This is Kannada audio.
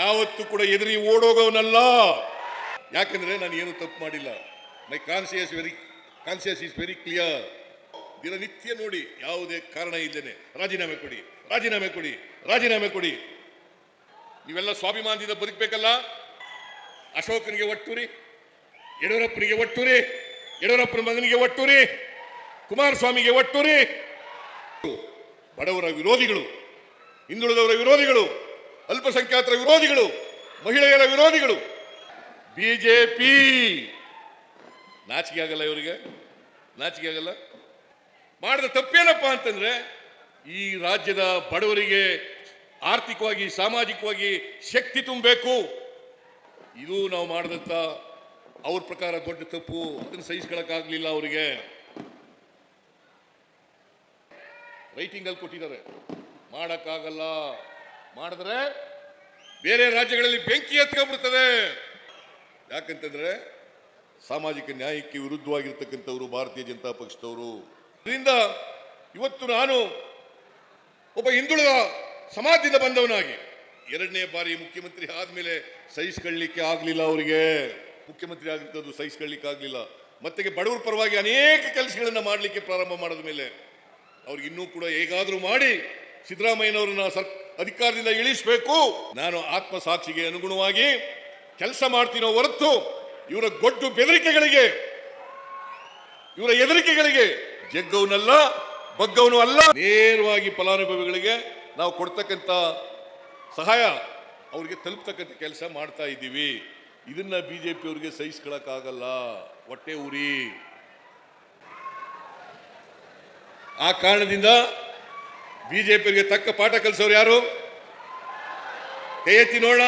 ಯಾವತ್ತೂ ಕೂಡ ಎದುರಿ ಓಡೋಗೋನಲ್ಲ. ಯಾಕಂದ್ರೆ ನಾನು ಏನು ತಪ್ಪು ಮಾಡಿಲ್ಲ. My conscious very conscious is very clear ದಿನನಿತ್ಯ ನೋಡಿ, ಯಾವುದೇ ಕಾರಣ ಇದ್ದೇನೆ ರಾಜೀನಾಮೆ ಕೊಡಿ ರಾಜೀನಾಮೆ ಕೊಡಿ ರಾಜೀನಾಮೆ ಕೊಡಿ. ನೀವೆಲ್ಲ ಸ್ವಾಭಿಮಾನದಿಂದ ಬದುಕಬೇಕಲ್ಲ? ಅಶೋಕನಿಗೆ ಒಟ್ಟುರಿ, ಯಡಿಯೂರಪ್ಪನಿಗೆ ಒಟ್ಟುರಿ, ಯಡಿಯೂರಪ್ಪನ ಮಗನಿಗೆ ಒಟ್ಟುರಿ, ಕುಮಾರಸ್ವಾಮಿಗೆ ಒಟ್ಟುರಿ. ಬಡವರ ವಿರೋಧಿಗಳು, ಹಿಂದುಳಿದವರ ವಿರೋಧಿಗಳು ಅಲ್ಪಸಂಖ್ಯಾತರ ವಿರೋಧಿಗಳು, ಮಹಿಳೆಯರ ವಿರೋಧಿಗಳು. ಬಿಜೆಪಿ ನಾಚಿಕೆ ಆಗಲ್ಲ ಇವರಿಗೆ? ನಾಚಿಕೆ ಆಗಲ್ಲ? ಮಾಡಿದ ತಪ್ಪೇನಪ್ಪ ಅಂತಂದ್ರೆ, ಈ ರಾಜ್ಯದ ಬಡವರಿಗೆ ಆರ್ಥಿಕವಾಗಿ, ಸಾಮಾಜಿಕವಾಗಿ ಶಕ್ತಿ ತುಂಬಬೇಕು. ಇದು ನಾವು ಮಾಡಿದಂಥ ಅವ್ರ ಪ್ರಕಾರ ದೊಡ್ಡ ತಪ್ಪು. ಅದನ್ನು ಸಹಿಸ್ಕೊಳಕ್ಕಾಗ್ಲಿಲ್ಲ ಅವರಿಗೆ. ರೈಟಿಂಗಲ್ಲಿ ಕೊಟ್ಟಿದ್ದಾರೆ. ಮಾಡಕ್ಕಾಗಲ್ಲ. ಮಾಡಿದ್ರೆ ಬೇರೆ ರಾಜ್ಯಗಳಲ್ಲಿ ಬೆಂಕಿ ಎತ್ಕೊಂಡ್ಬಿಡ್ತದೆ. ಯಾಕಂತಂದ್ರೆ ಸಾಮಾಜಿಕ ನ್ಯಾಯಕ್ಕೆ ವಿರುದ್ಧವಾಗಿರ್ತಕ್ಕಂಥವರು ಭಾರತೀಯ ಜನತಾ ಪಕ್ಷದವರು. ಇದರಿಂದ ಇವತ್ತು ನಾನು ಒಬ್ಬ ಹಿಂದುಳಿದ ಸಮಾಜದಿಂದ ಬಂದವನಾಗಿ. ಎರಡನೇ ಬಾರಿ ಮುಖ್ಯಮಂತ್ರಿ ಆದ್ಮೇಲೆ ಸಹಿಸ್ಕೊಳ್ಳಿಕ್ಕೆ ಆಗ್ಲಿಲ್ಲ ಅವರಿಗೆ. ಮುಖ್ಯಮಂತ್ರಿ ಆಗಿರ್ತದ್ದು ಸಹಿಸ್ಕೊಳ್ಳಿಕ್ಕೆ ಆಗ್ಲಿಲ್ಲ. ಮತ್ತೆ ಬಡವರ ಪರವಾಗಿ ಅನೇಕ ಕೆಲಸಗಳನ್ನು ಮಾಡಲಿಕ್ಕೆ ಪ್ರಾರಂಭ ಮಾಡಿದ ಮೇಲೆ ಅವ್ರಿಗೆ ಇನ್ನೂ ಕೂಡ ಹೇಗಾದರೂ ಮಾಡಿ ಸಿದ್ದರಾಮಯ್ಯನವ್ರನ್ನ ಸರ್ ಅಧಿಕಾರದಿಂದ ಇಳಿಸಬೇಕು. ನಾನು ಆತ್ಮಸಾಕ್ಷಿಗೆ ಅನುಗುಣವಾಗಿ ಕೆಲಸ ಮಾಡ್ತೀನೋ ಹೊರತು ಇವರ ಗೊಡ್ಡು ಬೆದರಿಕೆಗಳಿಗೆ, ಇವರ ಹೆದರಿಕೆಗಳಿಗೆ ಜಗ್ಗವನಲ್ಲ, ಬಗ್ಗವನು ಅಲ್ಲ. ನೇರವಾಗಿ ಫಲಾನುಭವಿಗಳಿಗೆ ನಾವು ಕೊಡ್ತಕ್ಕಂಥ ಸಹಾಯ ಅವರಿಗೆ ತಲುಪ್ತಕ್ಕಂಥ ಕೆಲಸ ಮಾಡ್ತಾ ಇದ್ದೀವಿ. ಇದನ್ನ ಬಿಜೆಪಿ ಅವರಿಗೆ ಸಹಿಸ್ಕೊಳಕ್ಕಾಗಲ್ಲ. ಹೊಟ್ಟೆ ಉರಿ. ಆ ಕಾರಣದಿಂದ ಬಿಜೆಪಿಯವರಿಗೆ ತಕ್ಕ ಪಾಠ ಕಲಿಸೋರು ಯಾರು? ಕೈ ಎತ್ತಿ ನೋಡೋಣ